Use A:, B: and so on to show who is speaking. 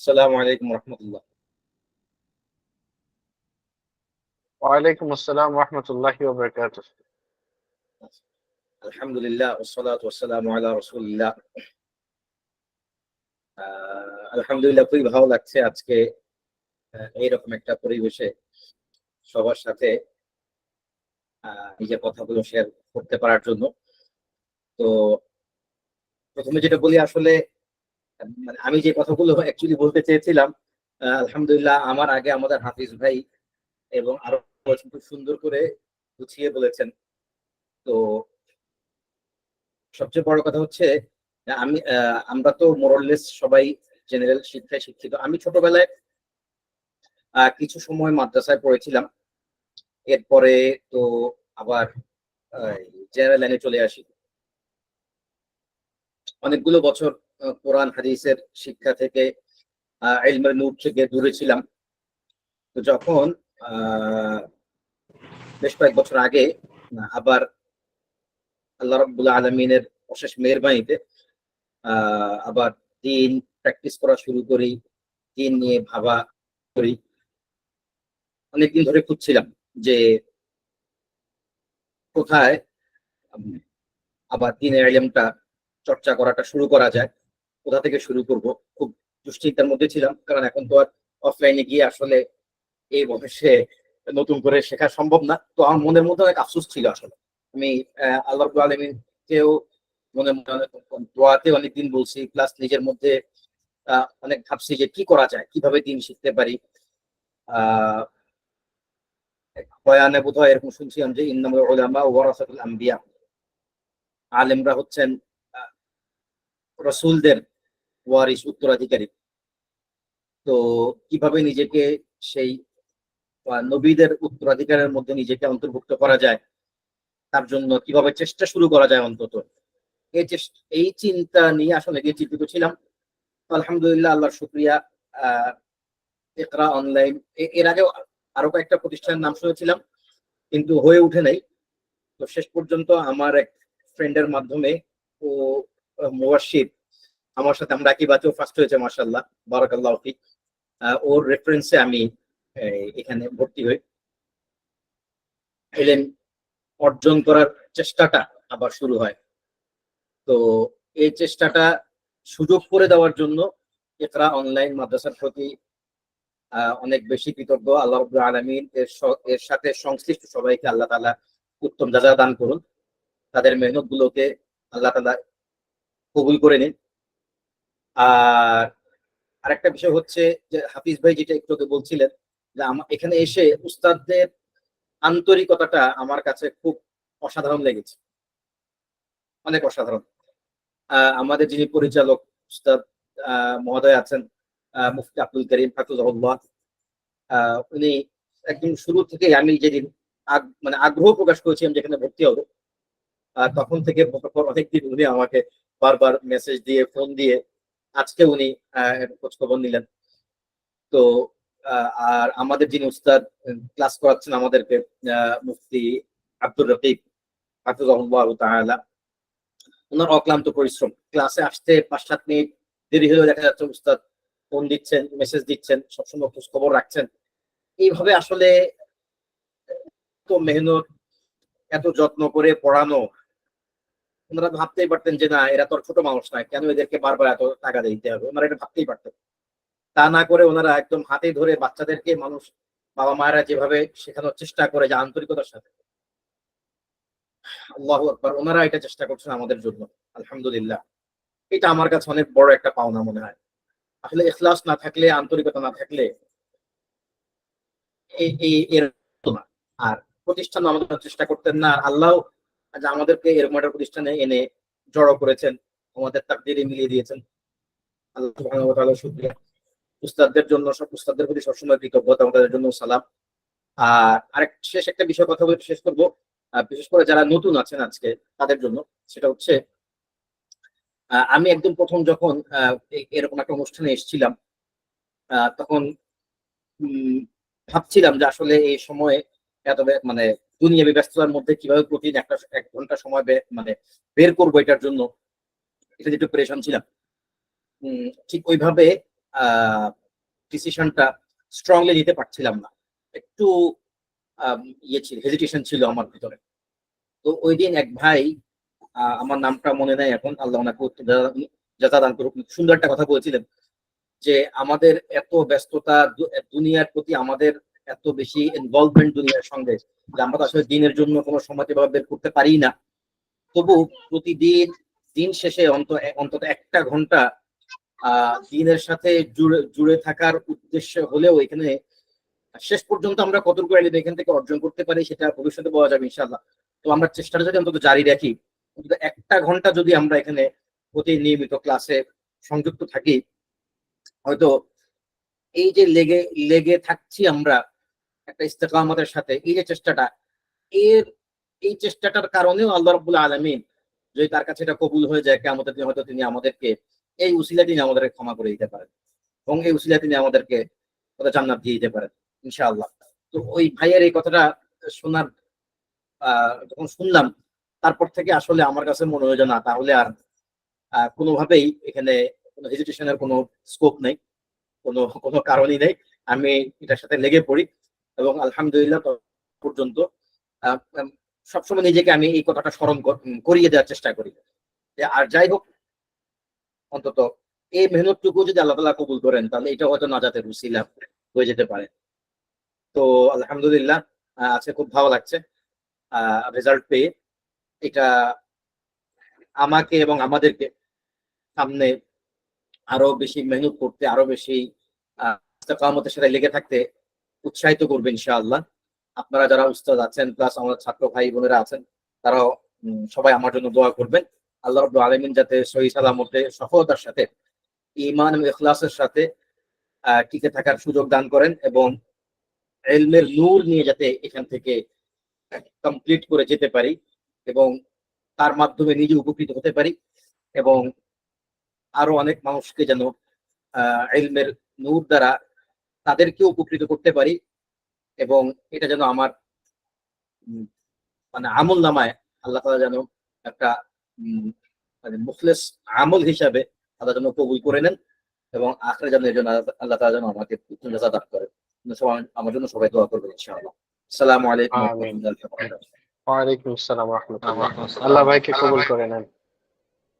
A: আসসালামু আলাইকুম রহমতুল্লাহ। ওয়ালাইকুম আসসালাম আলহামদুলিল্লাহ আলহামদুলিল্লাহ খুবই ভালো লাগছে আজকে এইরকম একটা পরিবেশে সবার সাথে নিজের কথাগুলো শেয়ার করতে পারার জন্য। তো প্রথমে যেটা বলি আসলে মানে আমি যে কথাগুলো অ্যাকচুয়ালি বলতে চেয়েছিলাম আলহামদুলিল্লাহ আমার আগে আমাদের হাফিজ ভাই এবং আরও খুব সুন্দর করে গুছিয়ে বলেছেন। তো সবচেয়ে বড় কথা হচ্ছে, আমি আমরা তো মোরলেস সবাই জেনারেল শিক্ষায় শিক্ষিত। আমি ছোটবেলায় কিছু সময় মাদ্রাসায় পড়েছিলাম। এরপরে তো আবার জেনারেল লাইনে চলে আসি। অনেকগুলো বছর কোরআন, হাদিসের শিক্ষা থেকে এলমের নূর থেকে দূরে ছিলাম। তো যখন বেশ কয়েক বছর আগে, আবার আল্লাহ রব্বুল্লাহ আলমিনের অশেষ মেহরবানিতে আবার দিন প্র্যাকটিস করা শুরু করি, দিন নিয়ে ভাবা করি, অনেকদিন ধরে খুঁজছিলাম যে কোথায় আবার দিনের এলিয়ামটা চর্চা করাটা শুরু করা যায়। কোথা থেকে শুরু করব? খুব দুশ্চিন্তার মধ্যে ছিলাম, কারণ এখন তো আর অফলাইনে গিয়ে আসলে এই বয়সে নতুন করে শেখা সম্ভব না। তো আমার মনের মধ্যে অনেক আফসোস ছিল আসলে। আমি আল্লাহ আলমীকেও মনে মনে দোয়াতে অনেকদিন বলছি প্লাস নিজের মধ্যে অনেক ভাবছি যে কি করা যায়, কীভাবে দিন শিখতে পারি। আহ, বয়ানে বোধ হয় এরকম শুনছিলাম যে, ইন্নামুল উলামা ওয়ারাসাতুল আম্বিয়া। আলেমরা হচ্ছেন রসুলদের ওয়ারিস উত্তরাধিকারী। তো কীভাবে নিজেকে সেই নবীদের উত্তরাধিকারের মধ্যে নিজেকে অন্তর্ভুক্ত করা যায়, তার জন্য কীভাবে চেষ্টা শুরু করা যায় অন্তত, এই চেষ্টা এই চিন্তা নিয়ে আসলে গিয়ে চিন্তিত ছিলাম আলহামদুলিল্লাহ আল্লাহর শুক্রিয়া একরা অনলাইন এর আগে আরও কয়েকটা প্রতিষ্ঠানের নাম শুনেছিলাম, কিন্তু হয়ে উঠে নাই। তো শেষ পর্যন্ত আমার এক ফ্রেন্ডের মাধ্যমে ও মুবাশির আমার সাথে আমরা একই বাচ্চাও ফার্স্ট হয়েছে মার্শাল্লাহ বারাকাল্লাহ ফিক। ওর রেফারেন্সে আমি এখানে ভর্তি হই। এলেন, অর্জন করার চেষ্টাটা আবার শুরু হয়। তো এই চেষ্টাটা সুযোগ করে দেওয়ার জন্য একরা অনলাইন মাদ্রাসার প্রতি অনেক বেশি কৃতজ্ঞ। আল্লাহ আলমিন এর এর সাথে সংশ্লিষ্ট সবাইকে আল্লাহ তালা উত্তম যাজা দান করুন, তাদের মেহনত গুলোকে আল্লাহ তালা কবুল করে নিন। আর আরেকটা বিষয় হচ্ছে যে হাফিজ ভাই যেটা একটু আগে বলছিলেন যে এখানে এসে উস্তাদদের আন্তরিকতাটা আমার কাছে খুব অসাধারণ লেগেছে। অনেক অসাধারণ। আমাদের যিনি পরিচালক উস্তাদ মহোদয় আছেন মুফতি আব্দুল করিম হাফিজুল্লাহ উনি একদম শুরু থেকে আমি যেদিন মানে আগ্রহ প্রকাশ করেছিলাম যেখানে ভর্তি হব তখন থেকে অনেকদিন উনি আমাকে বারবার মেসেজ দিয়ে ফোন দিয়ে আজকে উনি খোঁজ খবর নিলেন। তো আর আমাদের যিনি উস্তাদ ক্লাস করাচ্ছেন আমাদেরকে মুফতি আব্দুর রফিক হাফিজুল্লাহ তাআলা, ওনার অক্লান্ত পরিশ্রম। ক্লাসে আসতে পাঁচ সাত মিনিট দেরি হলেও দেখা যাচ্ছে উস্তাদ ফোন দিচ্ছেন, মেসেজ দিচ্ছেন, সবসময় খোঁজ খবর রাখছেন। এইভাবে আসলে তো মেহনত, এত যত্ন করে পড়ানো ওনারা ভাবতেই পারতেন যে না, এরা তো ছোট মানুষ নয়, কেন এদেরকে বারবার এত টাকা দিতে হবে? ওনারা এটা ভাবতেই পারতেন। তা না করে ওনারা একদম হাতে ধরে বাচ্চাদেরকে মানুষ বাবা মায়েরা যেভাবে শেখানোর চেষ্টা করে যে আন্তরিকতার সাথে। আল্লাহ আকবর, ওনারা এটা চেষ্টা করছেন আমাদের জন্য, আলহামদুলিল্লাহ। এটা আমার কাছে অনেক বড় একটা পাওনা মনে হয়। আসলে এখলাস না থাকলে, আন্তরিকতা না থাকলে এর না। আর প্রতিষ্ঠান আমাদের চেষ্টা করতেন না, আর আল্লাহ আমাদেরকে এরকম একটা প্রতিষ্ঠানে এনে জড়ো করেছেন, আমাদের তাকদিরে মিলিয়ে দিয়েছেন। আল্লাহ উস্তাদদের জন্য, সব উস্তাদদের প্রতি সবসময় কৃতজ্ঞতা, আমাদের জন্য সালাম। আর আরেক শেষ একটা বিষয় কথা বলে শেষ করব। বিশেষ করে যারা নতুন আছেন আজকে, তাদের জন্য, সেটা হচ্ছে আমি একদম প্রথম যখন এরকম একটা অনুষ্ঠানে এসেছিলাম তখন ভাবছিলাম যে আসলে এই সময়ে এত মানে দুনিয়াবী ব্যস্ততার মধ্যে কীভাবে প্রতিদিন একটা, এক ঘণ্টা সময় মানে বের করব এটার জন্য, এটা যেটু প্রেশন ছিলাম। ঠিক ওইভাবে ডিসিশনটা স্ট্রংলি নিতে পারছিলাম না। একটু ইয়ে ছিল হেজিটেশন ছিল আমার ভিতরে। তো ওই দিন এক ভাই আমার নামটা মনে নাই এখন, আল্লাহ ওনাকে জাযা দান করুক, সুন্দর একটা কথা বলেছিলেন যে আমাদের এত ব্যস্ততা দুনিয়ার প্রতি আমাদের এত বেশি ইনভলভমেন্ট দুনিয়ার সঙ্গে যে আমরা তো আসলে দিনের জন্য কোনো সময় এভাবে বের করতে পারি না। তবু প্রতিদিন দিন শেষে অন্ত, অন্তত একটা ঘণ্টা দিনের সাথে জুড়ে জুড়ে থাকার উদ্দেশ্য হলেও এখানে শেষ পর্যন্ত আমরা কতটুকু এলিম এখান থেকে অর্জন করতে পারি সেটা ভবিষ্যতে বলা যাবে ইনশাল্লাহ তো আমরা চেষ্টাটা যদি অন্তত জারি রাখি, অন্তত একটা ঘণ্টা যদি আমরা এখানে প্রতি নিয়মিত ক্লাসে সংযুক্ত থাকি, হয়তো এই যে লেগে লেগে থাকছি আমরা একটা ইস্তেকামতের সাথে। এই যে চেষ্টাটা, এর এই চেষ্টাটার কারণেও আল্লাহ রব্বুল আলমিন যদি তার কাছে এটা কবুল হয়ে যায় কেমতের দিন হয়তো তিনি আমাদেরকে এই উসিলা তিনি আমাদেরকে ক্ষমা করে দিতে পারেন এবং এই উসিলা তিনি আমাদেরকে ওদের জান্নাত দিয়ে দিতে পারেন, ইনশাআল্লাহ। তো ওই ভাইয়ের এই কথাটা শোনার যখন শুনলাম, তারপর থেকে আসলে আমার কাছে মনে হয় না, তাহলে আর কোনোভাবেই এখানে কোনো হেজিটেশনের কোনো স্কোপ নেই, কোনো কোনো কারণই নেই। আমি এটার সাথে লেগে পড়ি। এবং আলহামদুলিল্লাহ পর্যন্ত সবসময় নিজেকে আমি এই কথাটা স্মরণ কর- করিয়ে দেওয়ার চেষ্টা করি। আর যাই হোক, অন্তত এই মেহনতটুকু যদি আল্লাহ তালা কবুল করেন, তাহলে এটা হয়তো নাজাতের উসিলা হয়ে যেতে পারে। তো আলহামদুলিল্লাহ আজকে খুব ভালো লাগছে রেজাল্ট পেয়ে। এটা আমাকে এবং আমাদেরকে সামনে আরও বেশি মেহনত করতে আরও বেশি ইস্তেকামতের সাথে লেগে থাকতে উৎসাহিত করবে ইনশাআল্লাহ। আপনারা যারা উস্তাদ আছেন প্লাস আমাদের ছাত্র ভাই বোনেরা আছেন, তারাও সবাই আমার জন্য দোয়া করবেন। আল্লাহ রব্বুল আলমিন যাতে সহি সালামতে, সফলতার সাথে ইমান এবং ইখলাসের সাথে টিকে থাকার সুযোগ দান করেন এবং এলমের নূর নিয়ে যাতে এখান থেকে কমপ্লিট করে যেতে পারি এবং তার মাধ্যমে নিজে উপকৃত হতে পারি এবং আরও অনেক মানুষকে যেন, আহ, এলমের নূর দ্বারা তাদেরকে উপকৃত করতে পারি এবং এটা যেন আমার মানে আমল নামায় আল্লাহ তালা যেন একটা মানে মুখলেস আমল হিসাবে আল্লাহ যেন কবুল করে নেন এবং আখরে যেন এর জন্য আল্লাহ- তালা যেন আমাকে উত্তম জাযা দান সবাই আমার জন্য সবাই দোয়া করবেন ইনশাআল্লাহ। আসসালামু আলাইকুম ওয়া
B: আসসালাম রহমতুল্লাহ। আল্লাহ ভাইকে কবুল করে নেন।